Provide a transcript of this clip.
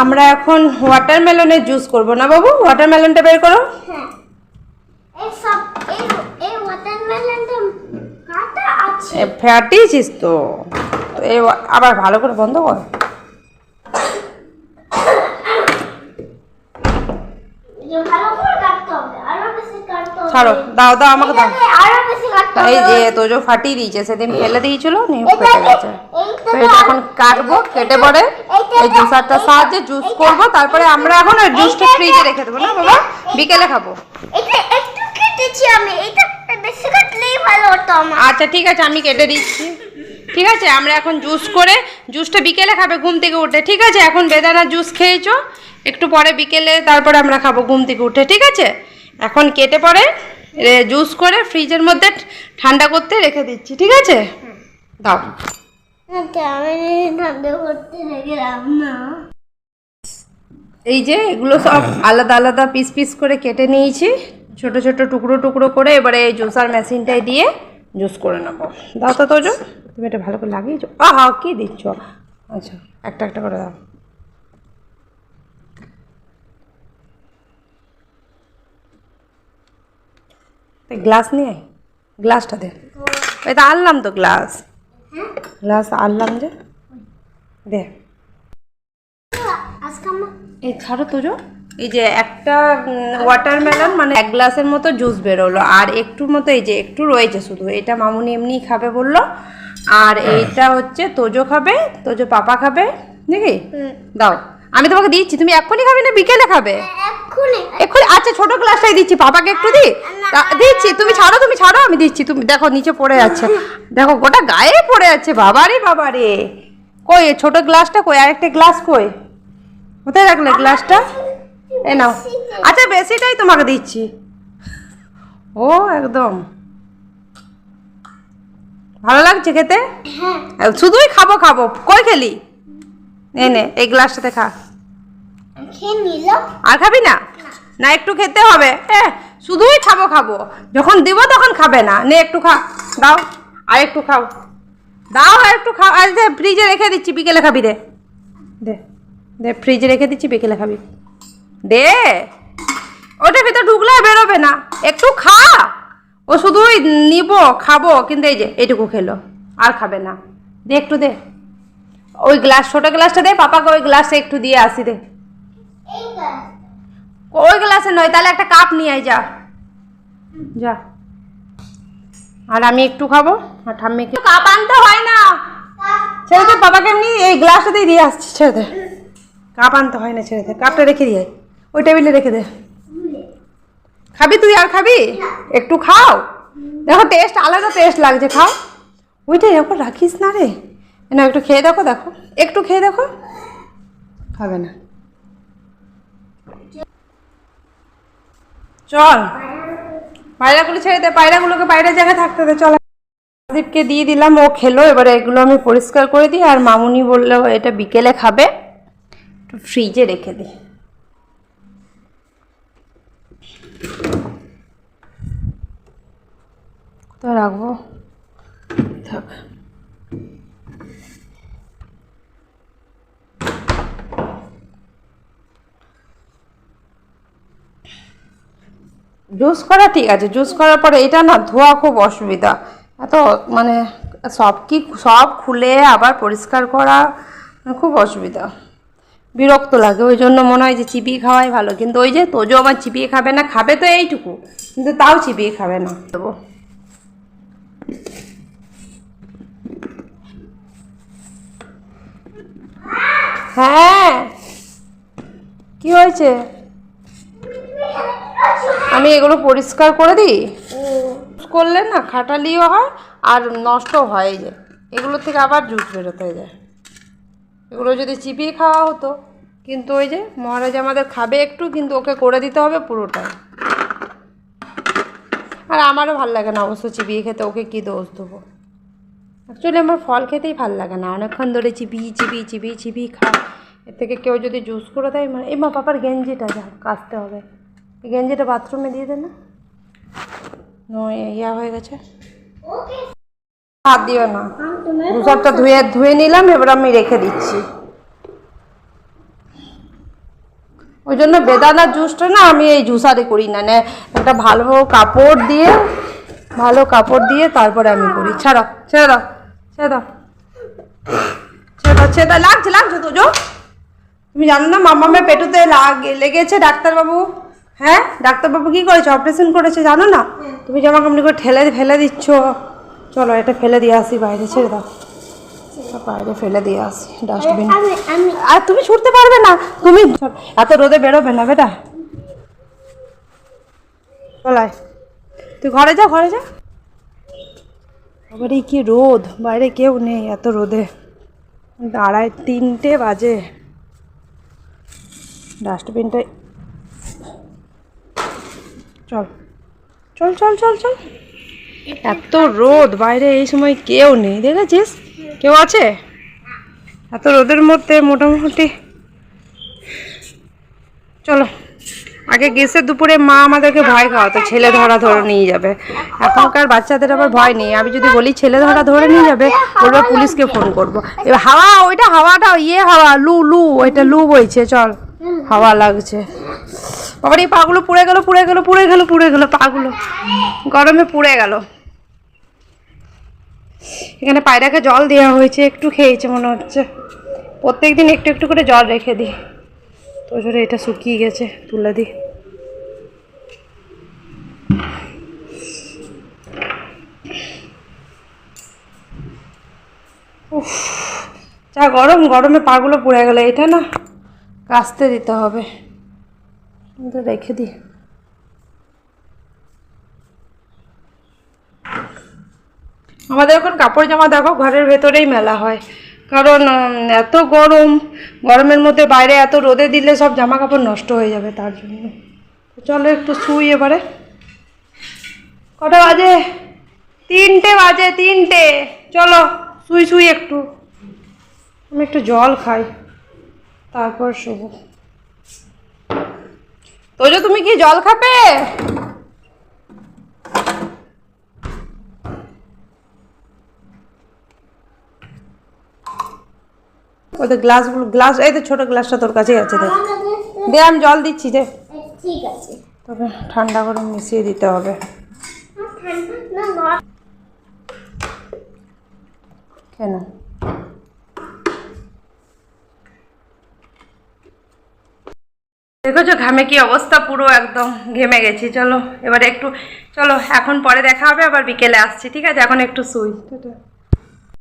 আমরা এখন ওয়াটারমেলনের জুস করব না বাবু? ওয়াটারমেলনটা বের করো। হ্যাঁ। এ, ফাটিয়েছিস তো। তো এই আবার ভালো করে বন্ধ কর। ছাড়ো দাও দাও আমাকে দাও। এই যে তোজো ফাটিয়ে দিয়েছে সেদিন ফেলে দিয়েছিল নিয়ে ফেটে গেছে। এখন কাটবো কেটে পরে এই জুসারটার সাহায্যে জুস করব তারপরে আমরা এখন ওই জুসটা ফ্রিজে রেখে দেবো না বাবা? বিকেলে খাব। এটা একটু কেটেছি আমি এটা বেশি কাটলেই ভালো হতো আমার। আচ্ছা ঠিক আছে আমি কেটে দিচ্ছি। ঠিক আছে আমরা এখন জুস করে জুসটা বিকেলে খাবে ঘুম থেকে উঠে। ঠিক আছে এখন বেদানা জুস খেয়েছো একটু পরে বিকেলে তারপরে আমরা খাব ঘুম থেকে উঠে ঠিক আছে? এখন কেটে পরে জুস করে ফ্রিজের মধ্যে ঠান্ডা করতে রেখে দিচ্ছি ঠিক আছে? দাও। এই যে, এগুলো সব আলাদা আলাদা পিস পিস করে কেটে নিয়েছি। ছোট ছোট টুকরো টুকরো করে এবারে এই জুসার মেশিনটায় দিয়ে জুস করে নেব। দাও তো তোজো। তুমি এটা ভালো করে লাগিয়েছো। আহা, কি দিচ্ছ? আচ্ছা একটা একটা করে দাও। গ্লাস নিয়ে গ্লাসটা দে। তো আনলাম তো গ্লাস। গ্লাস আনলাম যে। দে। এই ছাড়ো তোজো এই যে একটা ওয়াটারমেলন মানে এক গ্লাসের মতো জুস বেরোলো। আর একটু মতো এই যে একটু রয়েছে শুধু। এটা মামুনি এমনি খাবে বলল। আর এইটা হচ্ছে তোজো খাবে তোজো পাপা খাবে। নাকি? দাও। আমি তোমাকে দিচ্ছি। তুমি এক্ষুনি খাবে না বিকেলে খাবে? এক্ষুনি আচ্ছা ছোট গ্লাসটাই দিচ্ছি। পাপাকে একটু দি দিচ্ছি? তুমি ছাড়ো তুমি ছাড়ো আমি দিচ্ছি। তুমি দেখো নিচে পড়ে যাচ্ছে দেখো গোটা গায়ে পড়ে যাচ্ছে বাবারে বাবারে। কই ছোট গ্লাসটা কই? আরেকটা গ্লাস কই? কোথায় রাখলে গ্লাসটা? এ নাও। আচ্ছা বেশিটাই তোমাকে দিচ্ছি। ও একদম। ভালো লাগছে খেতে? হ্যাঁ। শুধুই খাব খাব। কই খেলি? নে নে এই গ্লাসটাতে খা। খেয়ে নিলাম আর খাবি না? না। একটু খেতে হবে। এ শুধুই খাব খাব। যখন দিব তখন খাবে না। নে একটু খা। দাও। আর একটু খাও। দাও আর একটু খাও। আর দে ফ্রিজে রেখে দিচ্ছি। বিকেলে খাবি দে। দে। দে ফ্রিজে রেখে দিচ্ছি বিকেলে খাবি। দে। ওটা ভিতরে ঢুকলে বেরোবে না। একটু খা। ও শুধুই নিব খাব। কিন্তু এই যে এইটুকু খেলো। আর খাবে না। দে একটু দে। ওই গ্লাস ছোটো গ্লাসটা দে। পাপাকে ওই গ্লাসটা একটু দিয়ে আসি দে। ওই গ্লাসে নয় তাহলে একটা কাপ নিয়ে আয় যা। যা। আর আমি একটু খাব আর ঠাম্মিকে কাপ আনতে হয় না। ছেড়ে দে বাবাকে এমনি এই গ্লাসটাতেই দিয়ে আসছি ছেড়ে দে। কাপ আনতে হয় না ছেড়ে দে কাপটা রেখে দিয়ে ওই টেবিলে রেখে দে। খাবি তুই আর খাবি? একটু খাও। দেখো টেস্ট আলাদা টেস্ট লাগছে খাও। ওইটাই এখন রাখিস না রে। না একটু খেয়ে দেখো দেখো। একটু খেয়ে দেখো। খাবে না। চল। পায়রাগুলো ছেড়ে দে, পায়রাগুলোকে পায়রা জায়গায় থাকতে দে, চল। প্রদীপকে দিয়ে দিলাম, ও খেলো, এবারে এগুলো আমি পরিষ্কার করে দিই, আর মামুনি বলল, এটা বিকেলে খাবে। একটু ফ্রিজে রেখে দিই। কোথায় রাখব? থাক। জুস করা ঠিক আছে, জুস করার পরে এটা না ধোয়া খুব অসুবিধা। এত মানে সব কি সব খুলে আবার পরিষ্কার করা খুব অসুবিধা। বিরক্ত লাগে, ওই জন্য মনে হয় যে চিবিয়ে খাওয়াই ভালো। কিন্তু ওই যে তোজো আমার চিপিয়ে খাবে না, খাবে তো এইটুকু, কিন্তু তাও চিবিয়ে খাবে না। দেবো। হ্যাঁ। কি হয়েছে? আমি এগুলো পরিষ্কার করে দিই? করলে না খাটালিও হয় আর নষ্ট হয় যে। এগুলো থেকে আবার জুস বেরোতে যায় এগুলো যদি চিবিয়ে খাওয়া হতো কিন্তু ওই যে মহারাজ আমাদের খাবে একটু কিন্তু ওকে করে দিতে হবে পুরোটাই। আর আমারও ভালো লাগে না অবশ্য চিবিয়ে খেতে ওকে কী দোষ দেবো? অ্যাকচুয়ালি আমার ফল খেতেই ভালো লাগে না। অনেকক্ষণ ধরে চিবিয়ে চিবিয়ে চিবিয়ে চিবিয়ে খায় এর থেকে কেউ যদি জুস করে দেয় মানে এই মা পাপার গেঞ্জিটা যা কাচতে হবে। গেঞ্জিটা বাথরুমে দিয়ে দে না। ইয়া হয়ে গেছে। হাত দিও না। দুসারটা ধুয়ে ধুয়ে নিলাম, এবার আমি রেখে দিচ্ছি। ওই জন্য বেদানার জুসটা না আমি এই জুসারে করি না। একটা ভালো কাপড় দিয়ে, ভালো কাপড় দিয়ে তারপরে আমি করি। ছাড়ো, ছেড়ে দাও ছেড়ে দাও লাগছে লাগছে তো তুমি জানো না, মামামের পেটুতে লাগে, লেগেছে ডাক্তারবাবু? হ্যাঁ ডাক্তারবাবু কী করেছে? অপারেশন করেছে জানো না? তুমি জামা কাপড় করে ঠেলে ফেলে দিচ্ছ। চলো এটা ফেলে দিয়ে আসি বাইরে ছেড়ে দাও। বাইরে ফেলে দিয়ে আসি ডাস্টবিন আর তুমি ছুটতে পারবে না। তুমি এত রোদে বেরোবে না বেটা। চলায় তুই ঘরে যা ঘরে যা। আবার এই কি রোদ? বাইরে কেউ নেই এত রোদে। আড়াই তিনটে বাজে। ডাস্টবিনটা চল। চল চল চল চল। এত রোদ, বাইরে এই সময় কেউ নেই, দেখেছিস? কেউ আছে? এত রোদের মধ্যে মোটামুটি। চলো, আগে গেছে দুপুরে মা আমাদেরকে ভয় খাওয়াতো, ছেলে ধরা ধরে নিয়ে যাবে। এখনকার বাচ্চাদের আবার ভয় নেই। আমি যদি বলি ছেলে ধরা ধরে নিয়ে যাবে, বলবে পুলিশকে ফোন করব। এবার হাওয়া, ওইটা হাওয়াটা ইয়ে হাওয়া, লু লু, ওইটা লু বইছে, চল। হাওয়া লাগছে। আবার এই পাগুলো পুড়ে গেল পুড়ে গেল পুড়ে গেল পুড়ে গেল পাগুলো। গরমে পুড়ে গেল। এখানে পায়রাকে জল দেওয়া হয়েছে, একটু খেয়েছে মনে হচ্ছে। প্রত্যেক দিন একটু একটু করে জল রেখে দিই। তো এটা শুকিয়ে গেছে, তুলে দিই। উফ, যা গরম, গরমে পাগুলো পুড়ে গেল, এটা না কাচতে দিতে হবে। রেখে দিই। আমাদের এখন কাপড় জামা দেখো, ঘরের ভেতরেই মেলা হয়। কারণ এত গরম, গরমের মধ্যে বাইরে এত রোদে দিলে সব জামা কাপড় নষ্ট হয়ে যাবে তার জন্য। চলো একটু শুই এবারে। কটা বাজে? তিনটে বাজে, তিনটে। চলো, শুই শুই একটু। আমি একটু জল খাই, তারপর শুভ তোজো তুমি কি জল খাবে? ওদের গ্লাসগুলো গ্লাস এই তো ছোটো গ্লাসটা তোর কাছেই আছে দেখ। দে আমি জল দিচ্ছি যে ঠিক আছে। তবে ঠান্ডা করে মিশিয়ে দিতে হবে। কেন দেখেছ ঘামে কি অবস্থা? পুরো একদম ঘেমে গেছি। চলো, এবারে একটু, চলো, এখন পরে দেখা হবে, আবার বিকেলে আসছি, ঠিক আছে? এখন একটু শুই।